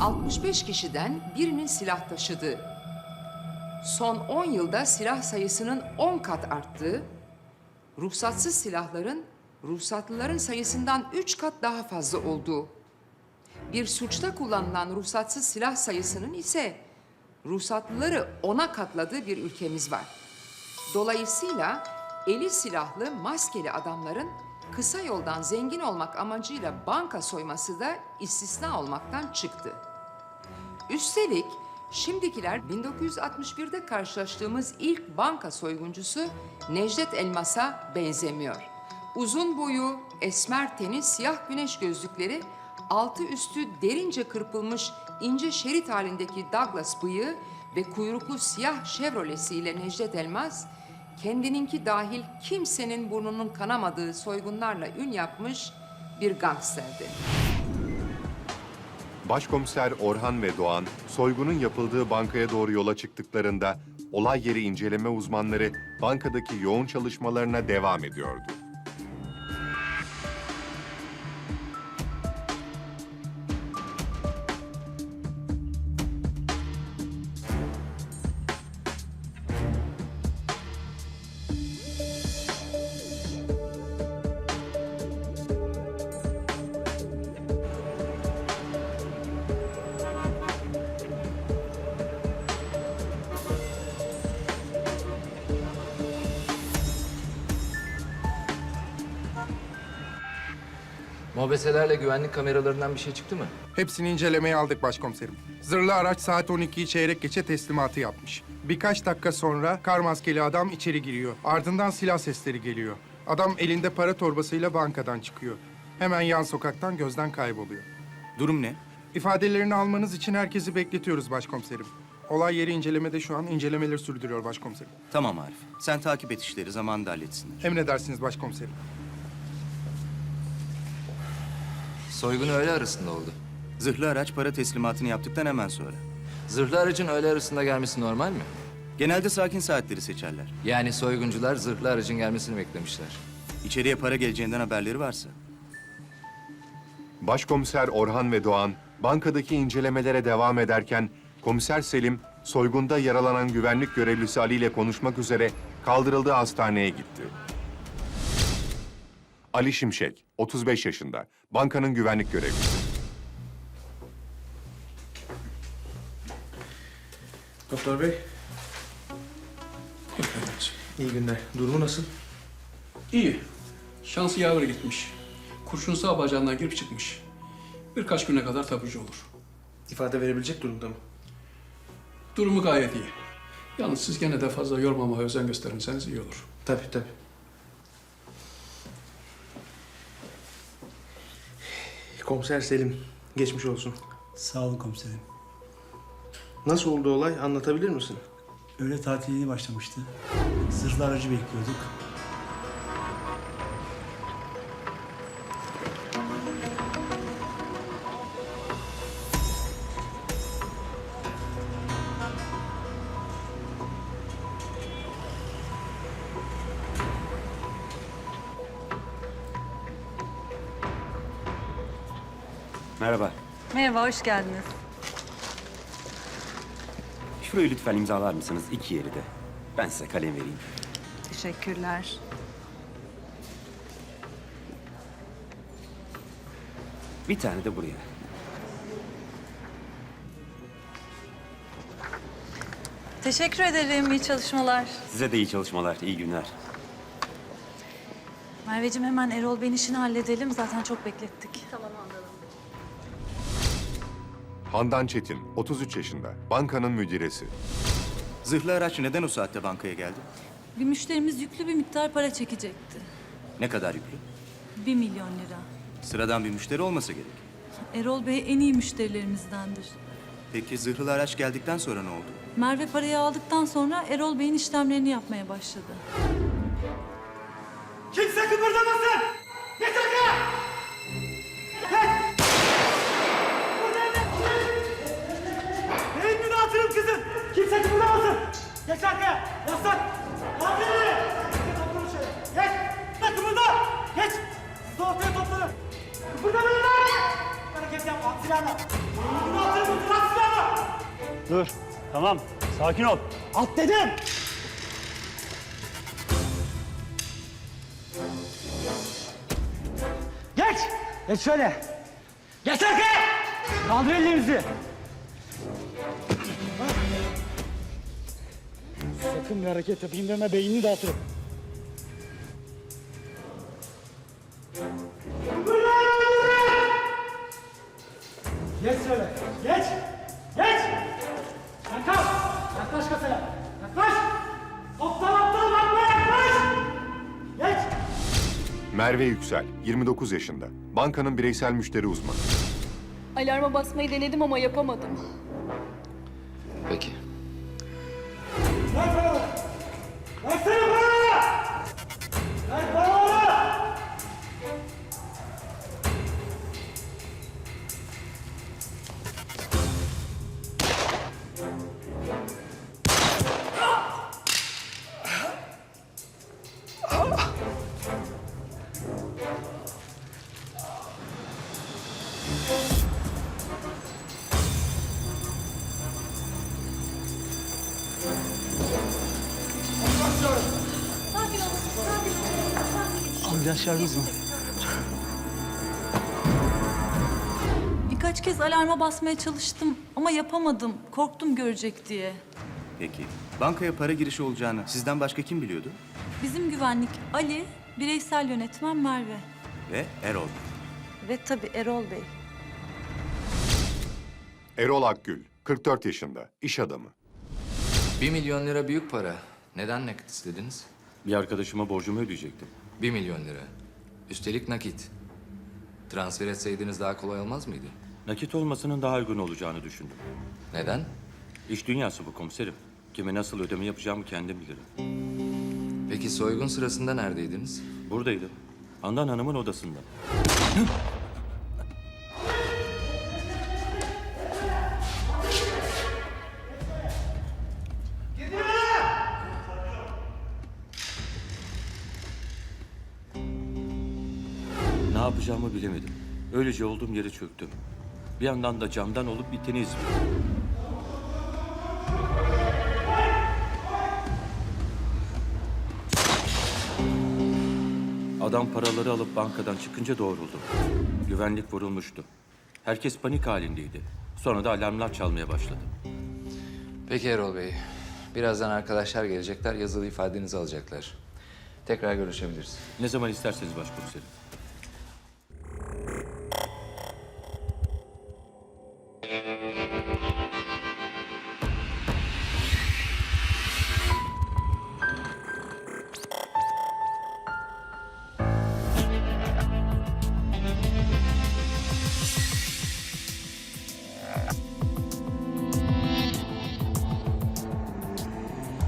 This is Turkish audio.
65 kişiden birinin silah taşıdığı, son 10 yılda silah sayısının 10 kat arttığı, ruhsatsız silahların ruhsatlıların sayısından 3 kat daha fazla olduğu, bir suçta kullanılan ruhsatsız silah sayısının ise ruhsatlıları ona katladığı bir ülkemiz var. Dolayısıyla eli silahlı, maskeli adamların kısa yoldan zengin olmak amacıyla banka soyması da istisna olmaktan çıktı. Üstelik şimdikiler 1961'de karşılaştığımız ilk banka soyguncusu Necdet Elmas'a benzemiyor. Uzun boyu, esmer teni, siyah güneş gözlükleri, altı üstü derince kırpılmış ince şerit halindeki Douglas bıyığı ve kuyruklu siyah Chevrolet'siyle Necdet Elmas, kendininki dahil kimsenin burnunun kanamadığı soygunlarla ün yapmış bir gangsterdi. Başkomiser Orhan ve Doğan, soygunun yapıldığı bankaya doğru yola çıktıklarında olay yeri inceleme uzmanları bankadaki yoğun çalışmalarına devam ediyordu. Mobeselerle güvenlik kameralarından bir şey çıktı mı? Hepsini incelemeye aldık başkomiserim. Zırhlı araç saat 12'yi çeyrek geçe teslimatı yapmış. Birkaç dakika sonra kar maskeli adam içeri giriyor. Ardından silah sesleri geliyor. Adam elinde para torbasıyla bankadan çıkıyor. Hemen yan sokaktan gözden kayboluyor. Durum ne? İfadelerini almanız için herkesi bekletiyoruz başkomiserim. Olay yeri incelemede şu an incelemeleri sürdürüyor başkomiserim. Tamam Arif. Sen takip et işleri zamanında halletsinler. Emredersiniz başkomiserim. Soygun öğle arasında oldu. Zırhlı araç para teslimatını yaptıktan hemen sonra. Zırhlı aracın öğle arasında gelmesi normal mi? Genelde sakin saatleri seçerler. Yani soyguncular zırhlı aracın gelmesini beklemişler. İçeriye para geleceğinden haberleri varsa. Başkomiser Orhan ve Doğan, bankadaki incelemelere devam ederken komiser Selim, soygunda yaralanan güvenlik görevlisi Ali ile konuşmak üzere kaldırıldığı hastaneye gitti. Ali Şimşek, 35 yaşında, bankanın güvenlik görevlisi. Doktor bey. İyi günler. Durumu nasıl? İyi. Şansı yaver gitmiş. Kurşun sağ bacağından girip çıkmış. Birkaç güne kadar taburcu olur. İfade verebilecek durumda mı? Durumu gayet iyi. Yalnız siz gene de fazla yormamaya özen gösterirseniz iyi olur. Tabii tabii. Komiser Selim, geçmiş olsun. Sağ olun komiserim. Nasıl oldu olay? Anlatabilir misin? Öğle tatili yeni başlamıştı. Zırhlı aracı bekliyorduk. Merhaba. Merhaba, hoş geldiniz. Şurayı lütfen imzalar mısınız? İki yeri de. Ben size kalem vereyim. Teşekkürler. Bir tane de buraya. Teşekkür ederim, iyi çalışmalar. Size de iyi çalışmalar, iyi günler. Merveciğim hemen Erol Bey'in işini halledelim. Zaten çok beklettik. Tamam. Handan Çetin, 33 yaşında, bankanın müdiresi. Zırhlı araç neden o saatte bankaya geldi? Bir müşterimiz yüklü bir miktar para çekecekti. Ne kadar yüklü? Bir milyon lira. Sıradan bir müşteri olmasa gerek. Erol Bey en iyi müşterilerimizdendir. Peki zırhlı araç geldikten sonra ne oldu? Merve parayı aldıktan sonra Erol Bey'in işlemlerini yapmaya başladı. Kimse kıpırdamasın! Yapma! Silahla! Elini dağıtırım Dur. Tamam. Sakin ol. At dedim. Geç. Geç şöyle. Geç arkaya. Kaldır ellerinizi. Sakın bir hareket yapayım deme beynini dağıtırım. Geç şöyle. Geç. Geç. Yaklaş. Yaklaş kasaya. Yaklaş. Aptal aptal bakma yaklaş. Geç. Merve Yüksel, 29 yaşında. Bankanın bireysel müşteri uzmanı. Alarma basmayı denedim ama yapamadım. Peki. Ver paraları. Versene paraları. Ver paraları. Çağırdınız mı? Birkaç kez alarma basmaya çalıştım ama yapamadım. Korktum görecek diye. Peki, bankaya para girişi olacağını sizden başka kim biliyordu? Bizim güvenlik Ali, bireysel yönetmen Merve. Ve Erol. Ve tabii Erol Bey. Erol Akgül, 44 yaşında, iş adamı. Bir milyon lira büyük para. Neden nakit istediniz? Bir arkadaşıma borcumu ödeyecektim. Bir milyon lira. Üstelik nakit. Transfer etseydiniz daha kolay olmaz mıydı? Nakit olmasının daha uygun olacağını düşündüm. Neden? İş dünyası bu komiserim. Kime nasıl ödeme yapacağımı kendim bilirim. Peki soygun sırasında neredeydiniz? Buradaydım. Handan Hanım'ın odasında. Yapacağımı bilemedim. Öylece olduğum yere çöktüm. Bir yandan da camdan olup biteni izliyorum. Adam paraları alıp bankadan çıkınca doğruldu. Güvenlik vurulmuştu. Herkes panik halindeydi. Sonra da alarmlar çalmaya başladı. Peki Erol Bey. Birazdan arkadaşlar gelecekler, yazılı ifadenizi alacaklar. Tekrar görüşebiliriz. Ne zaman isterseniz başkomiserim.